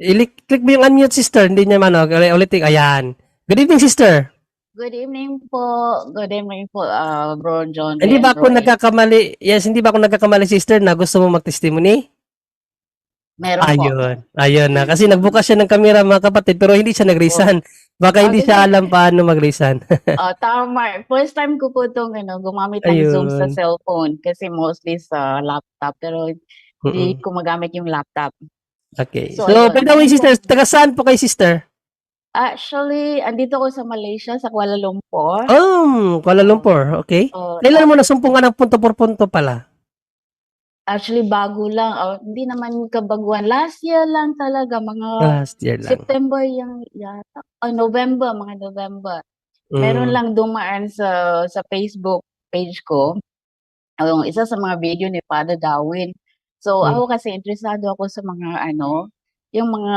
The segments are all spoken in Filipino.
I- click mo yung unmute, sister. Hindi niya man, ulit, ulit, ayan. Good evening, sister. Good evening po. Good evening po, uh, Bro John. Hindi ba ako Roy. nagkakamali? Yes, hindi ba ako nagkakamali, sister, na gusto mo mag-testimony? Meron po. Ayun. Ayun na. Kasi nagbukas siya ng kamera, mga kapatid, pero hindi siya nag-resign. Baka hindi Okay. siya alam paano mag-resign. Oh, tama. First time ko po itong ano, gumamit ng Zoom sa Ayun. cellphone kasi mostly sa laptop pero hindi ko magamit yung laptop. Okay. So, So, by the way, sister, taga saan po kay sister? Actually, andito ko sa Malaysia, sa Kuala Lumpur. Oh, Kuala Lumpur. Okay. Oh, Kailan mo nasumpungan ng punto por punto pala? actually, bago lang. Oh, hindi naman kabaguan. Last year lang talaga, mga Last year lang. September yung yata. Oh, November, mga November. Meron Mm. lang dumaan sa sa Facebook page ko, yung isa sa mga video ni Father Darwin. So, Hmm. ako kasi interesado ako sa mga ano, yung mga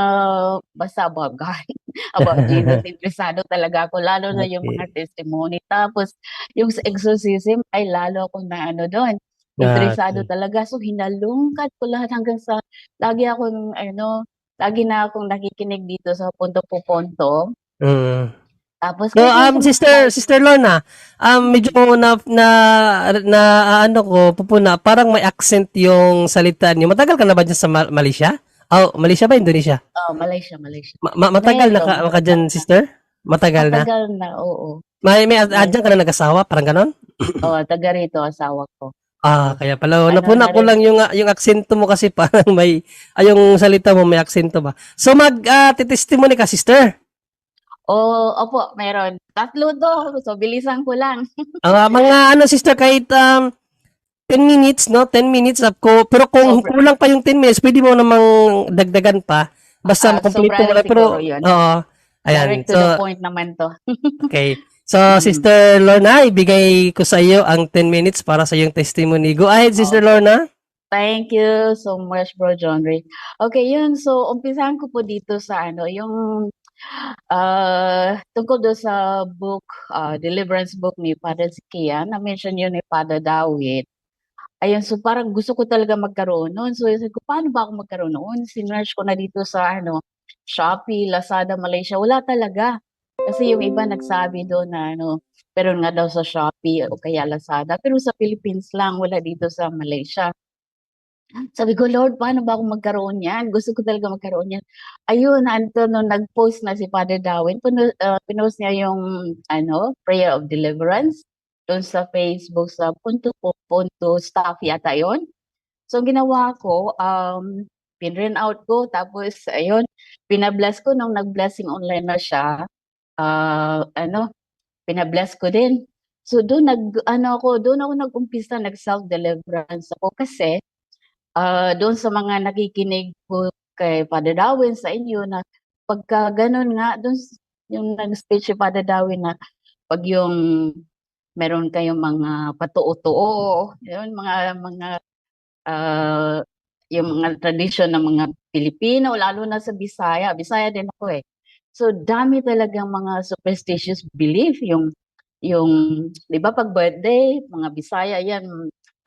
basta about God, about Jesus. Interesado talaga ako, lalo na yung mga testimony. Tapos, yung sa exorcism, ay lalo akong na ano doon. Interesado Okay. talaga. So, hinalungkat ko lahat hanggang sa, lagi akong ano, lagi na akong nakikinig dito sa punto po punto. Mm. Tapos, So, kung um, sister, sister Lorna, um, medyo na, na, na, ano ko, pupuna, parang may accent yung salita niyo. Matagal ka na ba dyan sa Ma- Malaysia? Oh, Malaysia ba? Indonesia? Oh, Malaysia, Malaysia. Ma- ma- matagal na ka, ka dyan, sister? Matagal na? Matagal na, oo. May, may, adyan ka na nag-asawa? Parang ganon? Oo, taga rito, asawa ko. Ah, kaya pala, Ano napuna na ko lang yung, yung aksento mo kasi parang may, ay, yung salita mo may aksento ba? So, mag, uh, titestimony ka, sister? Oo, opo, meron. Tatlo to. So, bilisan ko lang. Ah, mga ano sister kahit um 10 minutes no 10 minutes up ko pero kung Sobra. kulang pa yung 10 minutes pwede mo namang dagdagan pa basta Ah, makompleto sobra mo na pero siguro yun. oo ayan Direct to so the point naman to. okay so Mm. sister Lorna ibigay ko sa iyo ang 10 minutes para sa iyong testimony go ahead sister Okay. Lorna Thank you so much, Bro John Ray. Okay, yun. So, umpisahan ko po dito sa ano, yung uh, tungkol doon sa book, uh, Deliverance book ni Father Zikia, na-mention yun ni Father Dawit. Ayun, so parang gusto ko talaga magkaroon noon. So, sabi ko, paano ba ako magkaroon noon? Sinerge ko na dito sa ano, Shopee, Lazada, Malaysia. Wala talaga. Kasi yung iba nagsabi doon na ano, pero nga daw sa Shopee o kaya Lazada. Pero sa Philippines lang, wala dito sa Malaysia. Sabi ko, Lord, paano ba ako magkaroon yan? Gusto ko talaga magkaroon yan. Ayun, anto, nung nag-post na si Father Darwin, puno, uh, pinost niya yung ano, prayer of deliverance doon sa Facebook sa punto po, punto staff yata yon. So, ginawa ko, um, pinrint out ko, tapos, ayun, pinabless ko nung nag-blessing online na siya, ah, ano, pinabless ko din. So, doon nag, ano ako, doon ako nag-umpisa, nag-self-deliverance ako kasi, ah, doon sa mga nakikinig po kay Father Darwin sa inyo na pagka ganun nga, doon yung nag-speech si Father Darwin na pag yung meron kayong mga patuo-tuo, yun, mga, mga, ah, yung mga tradition ng mga Pilipino, lalo na sa Bisaya. Bisaya din ako eh. So, dami talagang mga superstitious belief, yung, yung, di ba, pag birthday, mga Bisaya yan,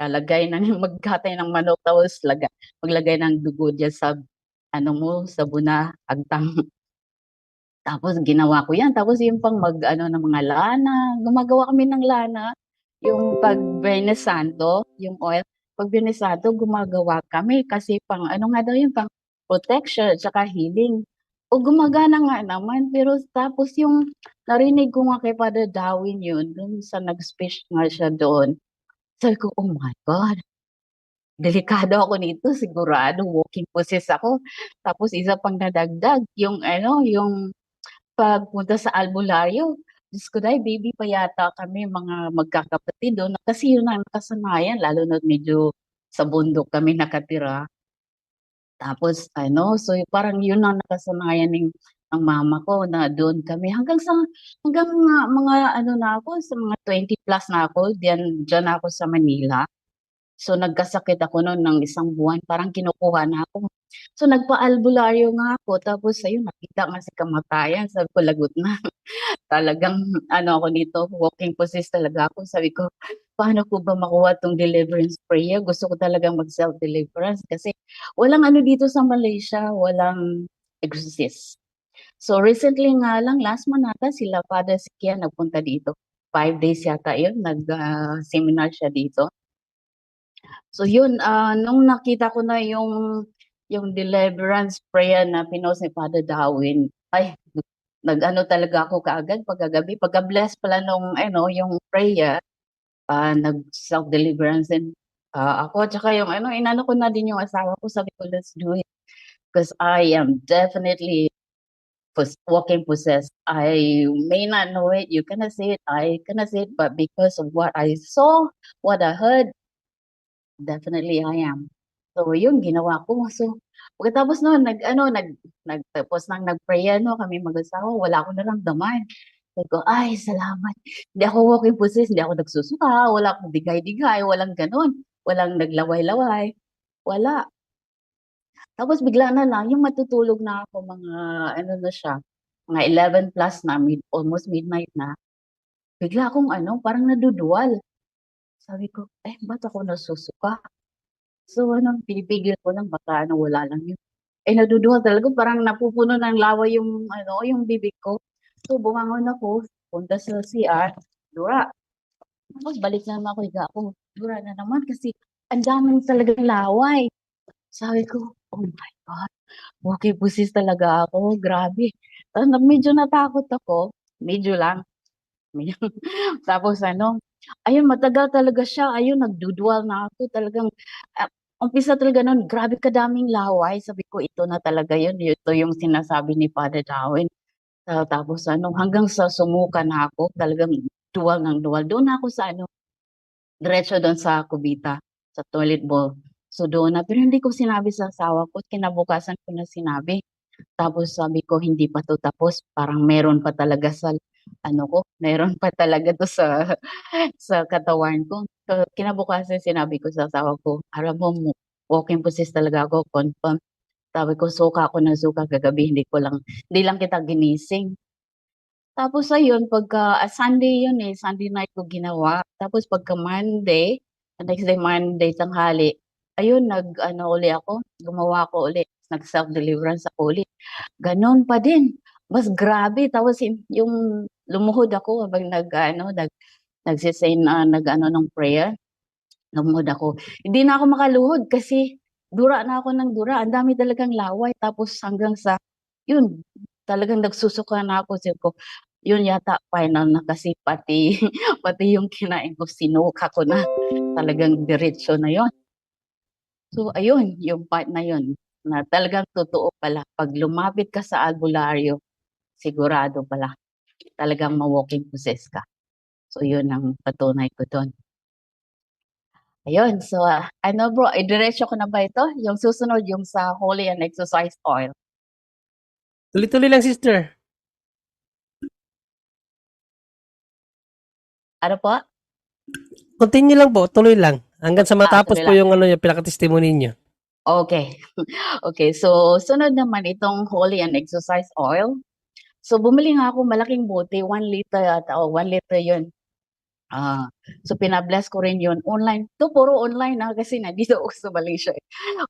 lalagay ng, magkatay ng manok, tapos laga, maglagay ng dugo dyan sa, ano mo, sa buna, agtang. Tapos ginawa ko yan. Tapos yung pang mag, ano, ng mga lana, gumagawa kami ng lana. Yung pag Biyernes Santo, yung oil, pag Biyernes Santo, gumagawa kami kasi pang, ano nga daw yun, pang protection, tsaka healing. O gumagana nga naman, pero tapos yung narinig ko nga kay Father Darwin yun, dun sa nag-speech nga siya doon. Sabi ko, oh my God, delikado ako nito, sigurado, walking possess ako. Tapos isa pang nadagdag, yung ano, yung pagpunta sa albularyo. Diyos ko dahil baby pa yata kami mga magkakapatid doon. Kasi yun ang kasanayan, lalo na medyo sa bundok kami nakatira. Tapos ano, so parang yun ang nakasanayan ng, ng mama ko na doon kami hanggang sa hanggang mga, mga ano na ako sa mga 20 plus na ako diyan diyan ako sa Manila. So nagkasakit ako noon ng isang buwan, parang kinukuha na ako. So nagpa-albularyo nga ako tapos ayun nakita nga si kamatayan, sabi ko lagot na. Talagang ano ako nito, walking possess talaga ako. Sabi ko, paano ko ba makuha tong deliverance prayer? Gusto ko talagang mag self-deliverance kasi walang ano dito sa Malaysia, walang exorcist. So recently nga lang, last month nata sila Father Sikia nagpunta dito. Five days yata yun, nag-seminar siya dito. So yun, ah, nung nakita ko na yung yung deliverance prayer na pinost ni Father Darwin, ay, nag-ano talaga ako kaagad pagkagabi. Pagka-bless pala nung ano, yung prayer, ah, nag-self-deliverance din ah, ako. Tsaka yung ano, inano ko na din yung asawa ko, sabi ko, let's do it. Because I am definitely walking possessed. I may not know it, you cannot see it, I cannot see it, but because of what I saw, what I heard, definitely I am. So yun, ginawa ko. So, pagkatapos noon, nag, ano, nag, nag, tapos nang nag-pray, ano, kami mag-asawa, wala akong naramdaman. Sabi ko, ay, salamat. Hindi ako walking possessed, hindi ako nagsusuka, wala akong digay-digay, walang ganun. Walang naglaway-laway. Wala. Tapos bigla na lang, yung matutulog na ako, mga, ano na siya, mga 11 plus na, mid, almost midnight na. Bigla akong ano, parang naduduwal. Sabi ko, eh, ba't ako nasusuka? So, ano, pinipigil ko lang, baka ano, wala lang yun. Eh, naduduwal talaga, parang napupuno ng laway yung, ano, yung bibig ko. So, bumangon ako, punta sa CR, dura. Tapos, balik na naman ako, higa ako, dura na naman, kasi ang daming talagang laway. Sabi ko, oh my God, okay, pusis talaga ako, grabe. Medyo natakot ako, medyo lang. Tapos ano, ayun, matagal talaga siya. Ayun, nagdudual na ako. Talagang, ah, umpisa talaga nun, grabe kadaming laway. Sabi ko, ito na talaga yun. Ito yung sinasabi ni Father Darwin. Ah, tapos ano, hanggang sa sumuka na ako, talagang dual ng dual. Doon ako sa ano, diretso doon sa kubita, sa toilet bowl. So doon na, pero hindi ko sinabi sa asawa ko, kinabukasan ko na sinabi. Tapos sabi ko, hindi pa to tapos, parang meron pa talaga sa, ano ko, meron pa talaga to sa, sa katawan ko. So, kinabukasan sinabi ko sa asawa ko, alam mo, walking possess talaga ako, confirm. Sabi ko, suka ako ng suka kagabi, hindi ko lang, hindi lang kita ginising. Tapos ayun, pagka ah, Sunday yun eh, Sunday night ko ginawa. Tapos pagka Monday, next day Monday tanghali, ayun, nag ano uli ako, gumawa ako uli, nag self-deliverance ako uli. Ganon pa din, mas grabe. Tapos yung, lumuhod ako habang nag ano, nag nagsisay na nag ano ng prayer. Lumuhod ako. Hindi na ako makaluhod kasi dura na ako ng dura. Ang dami talagang laway. Tapos hanggang sa, yun, talagang nagsusuka na ako. Sabi ko, yun yata final na kasi pati pati yung kinain ko sinuka ko na talagang diretso na yon so ayun yung part na yun na talagang totoo pala. Pag lumapit ka sa albularyo sigurado pala talagang ma-walking possess ka. So yun ang patunay ko doon ayun so ah, ano bro idiretso ko na ba ito? Yung susunod yung sa holy and exercise oil. Tuloy-tuloy lang, sister. ano po? Continue lang po, tuloy lang. Hanggang sa matapos tuloy po yung ano yung pinaka-testimony niyo. Okay. Okay, so sunod naman itong Holy and Exercise Oil. So bumili nga ako malaking bote, 1 liter yata, o 1 liter yun. Ah, so pinabless ko rin yun online. To puro online na kasi nandito ako sa Malaysia. eh.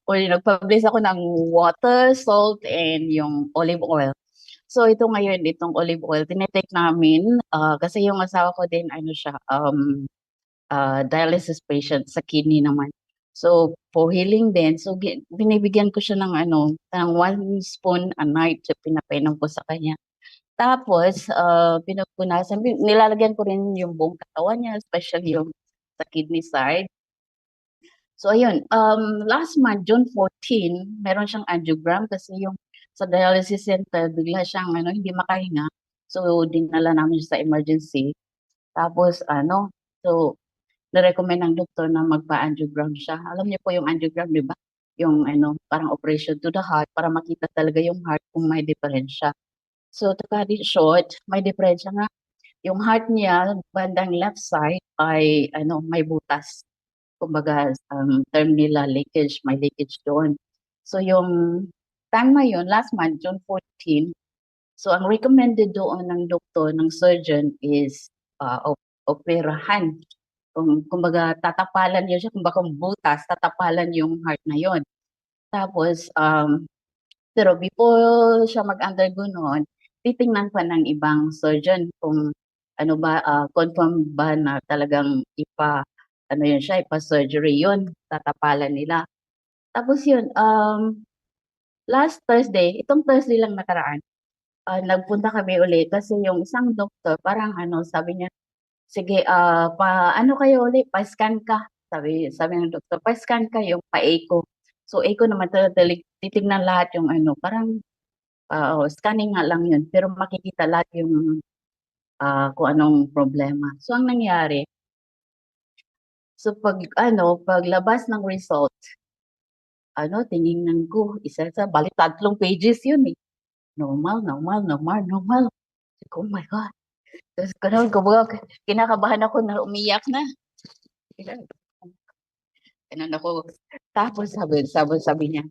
O nagpa-bless ako ng water, salt, and yung olive oil. So ito ngayon, itong olive oil, tinetake namin ah, kasi yung asawa ko din, ano siya, um, ah, dialysis patient sa kidney naman. So, for healing din, so binibigyan ko siya ng ano, ng one spoon a night, so pinapainom ko sa kanya. Tapos, uh, pinupunasan, nilalagyan ko rin yung buong katawan niya, especially yung sa kidney side. So, ayun, um, last month, June 14, meron siyang angiogram kasi yung sa dialysis center, bigla siyang ano, hindi makahinga. So, dinala namin siya sa emergency. Tapos, ano, so, na-recommend ng doktor na magpa-angiogram siya. Alam niyo po yung angiogram, di ba? Yung ano, parang operation to the heart para makita talaga yung heart kung may diferensya. So, to cut it short, may diferensya nga. Yung heart niya, bandang left side, ay ano, may butas. Kumbaga, um, term nila leakage, may leakage doon. So, yung time na yun, last month, June 14, so ang recommended doon ng doktor, ng surgeon is uh, op- operahan kung kumbaga tatapalan niya siya, kumbaga kung butas, tatapalan yung heart na yon. Tapos, um, Pero before siya mag-undergo noon, titingnan pa ng ibang surgeon kung ano ba, ah, confirm ba na talagang ipa ano yun siya, ipa-surgery yun, tatapalan nila. Tapos yun, um, last Thursday, itong Thursday lang nakaraan, ah, nagpunta kami ulit kasi yung isang doktor parang ano, sabi niya, "Sige, ah, pa-ano kayo ulit, pa-scan ka." Sabi sabi ng doktor, "Pa-scan ka, yung pa-echo." So, echo naman totally titignan lahat yung ano, parang, ah, oo, scanning nga lang yun, pero makikita lahat yung, ah, kung anong problema. So, ang nangyari so 'pag ano, paglabas ng result ano, tiningnan ko, isa-isa, bale tatlong pages yun, eh. Normal, normal, normal, normal. "Oh my God." Tapos gano'n, kumbaga kinakabahan ako na umiyak na. Gano'n ako. Tapos sabi sabi sabi niya,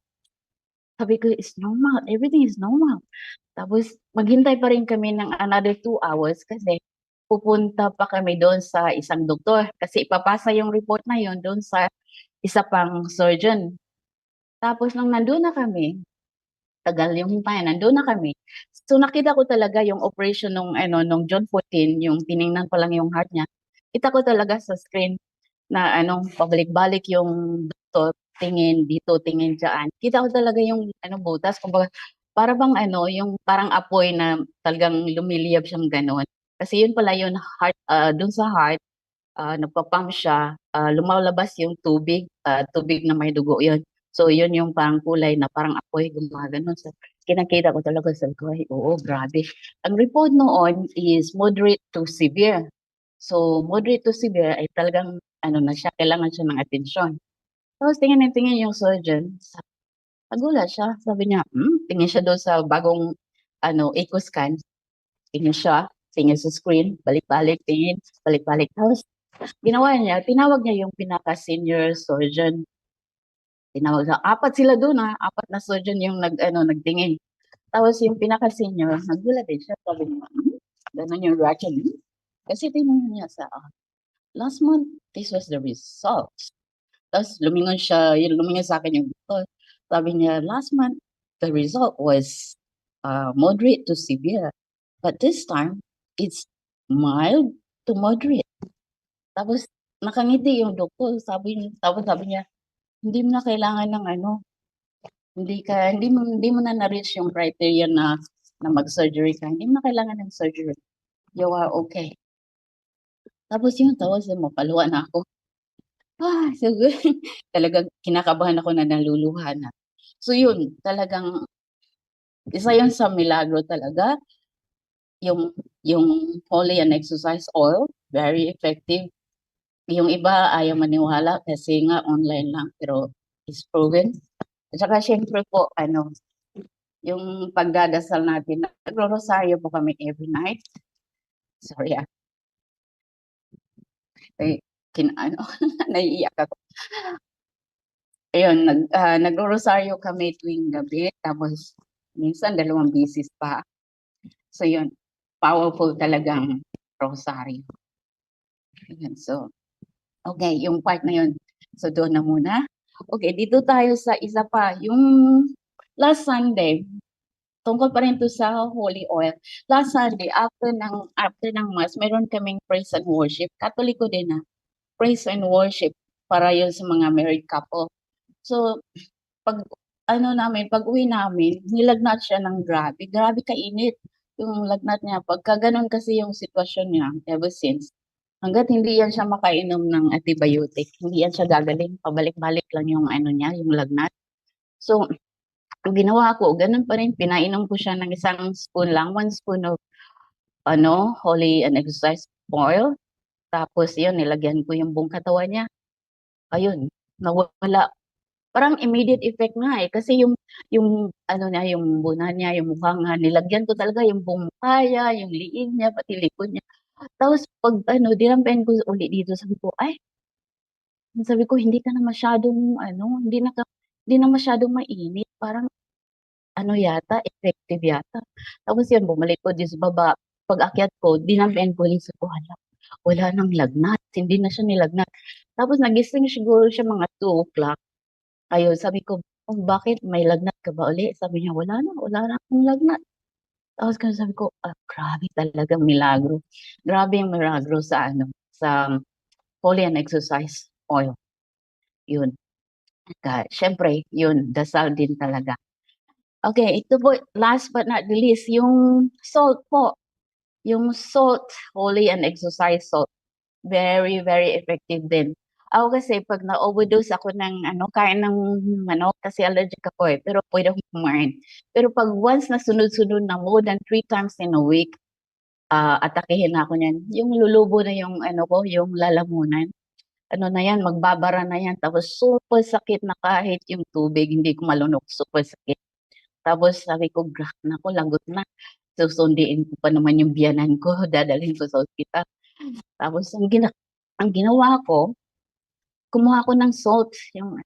sabi ko, "It's normal, everything is normal." Tapos maghintay pa rin kami ng another 2 hours kasi pupunta pa kami do'n sa isang doktor kasi ipapasa yung report na yun do'n sa isa pang surgeon. Tapos nung nandun na kami, tagal yung hintayan, nandun na kami. So, nakita ko talaga yung operation nung ano, nung June 14, yung tiningnan ko lang yung heart niya. Kita ko talaga sa screen na ano, pabalik-balik yung doktor, tingin dito, tingin diyaan. Kita ko talaga yung ano, butas kumbaga para bang ano, yung parang apoy na talagang lumiliyab siyang gano'n. Kasi yun pala yung heart, ah, dun sa heart, ah, nagpa-pump siya, ah, lumalabas yung tubig, ah, tubig na may dugo yun. So, yun yung parang kulay na parang apoy gumaganon. So, kinakita ko talaga sabi ko, "Ay, oo, grabe." Ang report noon is moderate to severe. So, moderate to severe ay talagang ano na siya, kailangan siya ng atensyon. Tapos tingin ng tingin yung surgeon, sa nagulat siya, sabi niya, "Hmm?" Tingin siya dun sa bagong ano, echo scan. Tingin siya, tingin sa screen, balik-balik, tingin, balik-balik. Tapos ginawa niya, tinawag niya yung pinaka-senior surgeon. Tinawag siya, 4 sila dun, ah, 4 na surgeon yung nag-ano, nagtingin. Tapos yung pinaka-senior, nagulat din siya, sabi niya, "Hmm?" Gano'n yung reaction niya. Kasi tinanong niya sa akin, "Last month, this was the results." Tapos lumingon siya, yun lumingon sa'kin yung doktor. Sabi niya, "Last month, the result was, ah, moderate to severe, but this time, it's mild to moderate." Tapos nakangiti yung doktor, sabi niya tapos sabi niya, "Hindi mo na kailangan ng ano, hindi ka hindi mo hindi mo na na-reach yung criteria na na mag-surgery ka, hindi mo na kailangan ng surgery. You are okay." Tapos yun, tapos mapaluwa na ako. Ah, siguro talagang kinakabahan ako na naluluha na. So yun, talagang isa yun sa milagro talaga. Yung yung Holy and Exercise Oil, very effective. Yung iba ayaw maniwala kasi nga online lang, pero it's proven. At saka siyempre po ano, yung pagdadasal natin, nagro-rosaryo po kami every night. Sorry, ah. Eh, kin-ano, naiiyak ako. Ayun, nag ah, nagro-rosaryo kami tuwing gabi, tapos minsan dalawang beses pa. So yun, powerful talagang rosaryo. Ayan, so okey, yung part na yun, so doon na muna. Okey, dito tayo sa isa pa, yung last Sunday, tungkol pa rin 'to sa holy oil. Last Sunday, after ng after ng mass, meron kaming praise and worship, Katoliko din, ah. Praise and worship para yun sa mga married couple. So, 'pag ano namin, pag-uwi namin, nilagnat siya ng grabe, grabe kainit yung lagnat niya. Pagka gano'n kasi yung sitwasyon niya ever since, hangga't hindi yan siya makainom ng antibiotic, hindi yan siya gagaling, pabalik-balik lang yung ano niya, yung lagnat. So, ginawa ko, gano'n pa rin, pinainom ko siya ng isang spoon lang, 1 spoon of ano, Holy and Exercise Oil. Tapos yun, nilagyan ko yung buong katawan niya. Ayun, nawala. Parang immediate effect nga, eh, kasi yung yung ano niya, yung buna niya, yung mukha nga, nilagyan ko talaga yung buong mukha niya, yung liig niya, pati likod niya. Tapos 'pag ano, dinampian ko uli dito, sabi ko, "Ay" sabi ko, "Hindi ka na masyadong ano, hindi na ka hindi na masyadong mainit, parang ano yata, effective yata." Tapos yun, bumalik ko dun sa baba, pag-akyat ko, dinampian ko ulit, sabi ko, "Hala, wala ng lagnat, hindi na siya nilagnat." Tapos nagising siguro siya mga 2:00. Ayun, sabi ko, "Oh, bakit may lagnat ka ba uli? Sabi niya, wala na, wala na akong lagnat. Tapos kaya sabi ko, ah, grabe talagang milagro. Grabe yung milagro sa ano, sa holy and exercise oil. Yun. Ka, syempre, yun, dasal din talaga. Okay, ito po, last but not the least, yung salt po. Yung salt, holy and exercise salt. Very, very effective din. Ako kasi pag na-overdose ako ng ano, kain ng manok kasi allergic ako eh, pero pwede akong kumain. Pero pag once na sunod-sunod na more than three times in a week, ah atakihin na ako niyan. Yung lulubo na yung ano ko, yung lalamunan. Ano na yan, magbabara na yan. Tapos super sakit na kahit yung tubig, hindi ko malunok, super sakit. Tapos sabi ko, gra, nako, lagot na. Susundiin ko pa naman yung biyanan ko, dadalhin ko sa ospital. Tapos ang, gina ang ginawa ko, kumuha ako ng salt, yung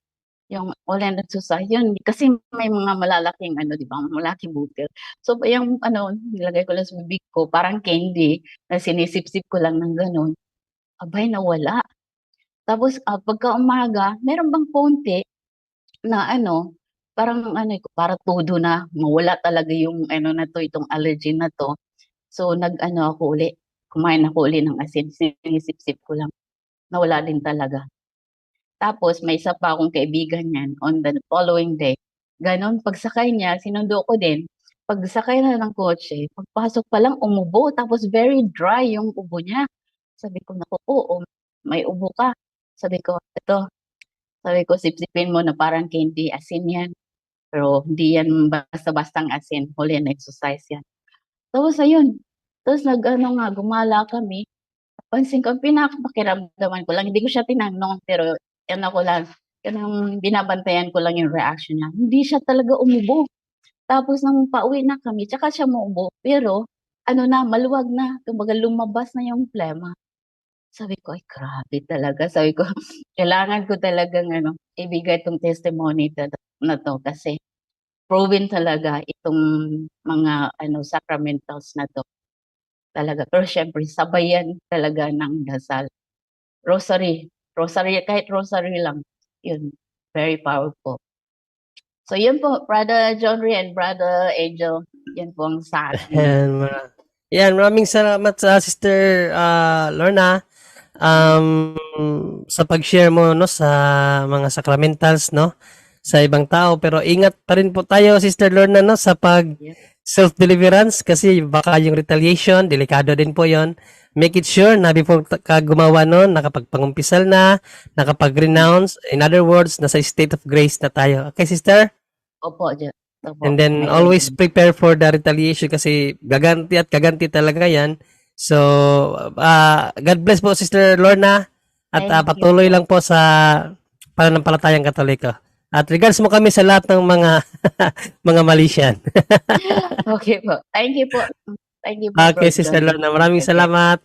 yung oil and exercise, yun. Kasi may mga malalaking ano, di ba, malalaking butil. So, yung ano, nilagay ko lang sa bibig ko, parang candy, na sinisip-sip ko lang ng ganun. Abay, nawala. Tapos, ah, pagka umaga, meron bang konti na ano, parang ano, para todo na, mawala talaga yung ano na to, itong allergy na to. So, nag-ano ako uli, kumain ako uli ng asin, sinisip-sip ko lang. Nawala din talaga. Tapos may isa pa akong kaibigan niyan on the following day. Ganon, pagsakay niya, sinundo ko din. Pagsakay na ng kotse, pagpasok pa lang umubo, tapos very dry yung ubo niya. Sabi ko, naku, oo, may ubo ka. Sabi ko, ito, sabi ko, sipsipin mo na parang candy, asin yan. Pero hindi yan basta-bastang asin, holy and exercise yan. Tapos ayun, tapos nag ano nga, gumala kami. Pansin ko, pinakapakiramdaman ko lang, hindi ko siya tinanong, pero yan ako lang, yan binabantayan ko lang yung reaction niya. Hindi siya talaga umubo. Tapos nang pauwi na kami, tsaka siya muubo. Pero, ano na, maluwag na. Kumbaga lumabas na yung plema. Sabi ko, ay grabe talaga. Sabi ko, kailangan ko talagang ano, ibigay itong testimony to, na to kasi proven talaga itong mga ano sacramentals na to. Talaga. Pero syempre, sabayan talaga ng dasal. Rosary. Rosary, kahit rosary lang. Yun. Very powerful. So, yun po, Brother John Ray and Brother Angel. Yan po ang sa akin. Yan, mara- yan, maraming salamat sa Sister ah, Lorna um, sa pag-share mo no sa mga sacramentals no sa ibang tao pero ingat pa rin po tayo Sister Lorna no sa pag Yes. Self-deliverance kasi baka yung retaliation, delikado din po yon. Make it sure na before ka gumawa nun, nakapagpangumpisal na, nakapag-renounce. In other words, nasa state of grace na tayo. Okay, sister? Opo, Diyo. Opo. And then always prepare for the retaliation kasi gaganti at gaganti talaga yan. So, ah, God bless po Sister Lorna at you patuloy lang po sa pananampalatayang Katoliko. At regards mo kami sa lahat ng mga mga Malaysian. Okay po. Thank you po. Thank you po. Okay, Sister. Lorna, maraming Okay. salamat.